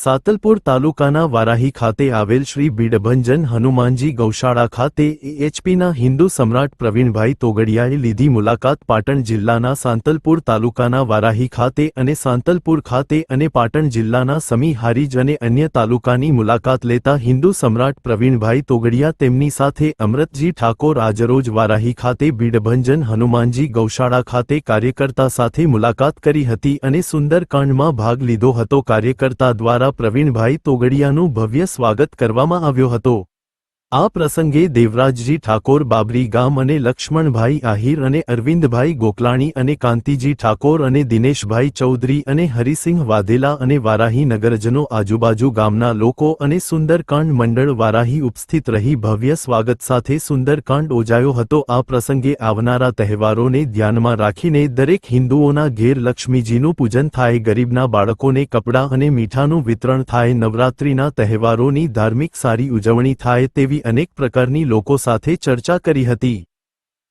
સાતલપુર તાલુકાના વારાહી ખાતે આવેલ શ્રી બીડભંજન હનુમાનજી ગૌશાળા ખાતે એએચપીના હિન્દુ સમ્રાટ પ્રવીણભાઈ તોગડિયાએ લીધી મુલાકાત પાટણ જિલ્લાના સાંતલપુર તાલુકાના વારાહી ખાતે અને સાંતલપુર ખાતે અને પાટણ જિલ્લાના સમી હારીજ અને અન્ય તાલુકાની મુલાકાત લેતા હિન્દુ સમ્રાટ પ્રવીણભાઈ તોગડિયા તેમની સાથે અમૃતજી ઠાકોર આજરોજ વારાહી ખાતે બીડભંજન હનુમાનજી ગૌશાળા ખાતે કાર્યકર્તા સાથે મુલાકાત કરી હતી અને સુંદરકાંડમાં ભાગ લીધો હતો. કાર્યકર્તા દ્વારા પ્રવીણભાઈ તોગડિયાનું ભવ્ય સ્વાગત કરવામાં આવ્યો હતો. આ પ્રસંગે દેવરાજજી ઠાકોર બાબરી ગામ અને લક્ષ્મણભાઈ આહિર અને અરવિંદભાઈ ગોકલાણી અને કાંતિજી ઠાકોર અને દિનેશભાઈ ચૌધરી અને હરિસિંહ વાધેલા અને વારાહી નગરજનો આજુબાજુ ગામના લોકો અને સુંદરકાંડ મંડળ વારાહી ઉપસ્થિત રહી ભવ્ય સ્વાગત સાથે સુંદરકાંડ ઓજાયો હતો. આ પ્રસંગે આવનારા તહેવારોને ધ્યાનમાં રાખીને દરેક હિન્દુઓના ઘેર લક્ષ્મીજીનું પૂજન થાય, ગરીબના બાળકોને કપડાં અને મીઠાનું વિતરણ થાય, નવરાત્રિના તહેવારોની ધાર્મિક સારી ઉજવણી થાય તેવી અનેક પ્રકારની લોકો સાથે ચર્ચા કરી હતી.